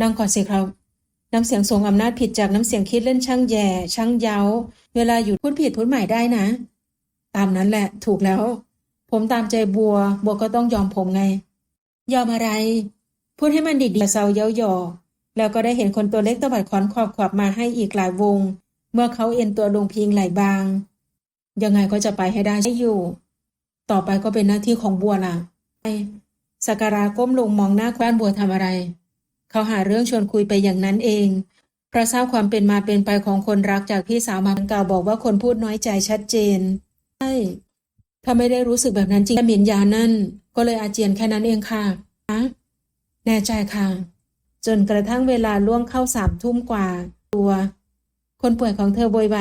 นั่งก่อนสิครับ น้ำเสียงทรงอำนาจผิดจากน้ำเสียงคิดเล่นช่างแย่ ช่างเย้า เวลาอยู่พูดผิดพูดใหม่ได้นะ ตามนั้นแหละถูกแล้ว ผมตามใจบัว บัวก็ต้องยอมผมไง ยอมอะไร พูดให้มันดีๆเซาเย้าหยอแล้วก็ได้เห็นคนตัวเล็กตะบัดขอนขอบขอบมาให้อีกหลายวง เมื่อเขาเอ็นตัวลงพิงไหลบาง ยังไงก็จะไปให้ได้ใช่อยู่ ต่อไปก็เป็นหน้าที่ของบัวล่ะไอสักการาก้มลงมองหน้าบ้นบัวทำอะไร เขาหาเรื่องชวนคุยไปอย่างนั้นเองเพราะทราบความเป็นมาเป็นไปของคนรักจากพี่สาวมาเก่าบอกว่าคนพูดน้อยใจชัดเจนใช่ถ้าไม่ได้รู้สึกแบบนั้นจริงแค่หมิ่นยานั่น ก็เลยอาเจียนแค่นั้นเองค่ะฮะแน่ใจค่ะ จนกระทั่งเวลาล่วงเข้าสามทุ่มกว่า ตัว คนป่วยของเธอโวยวาย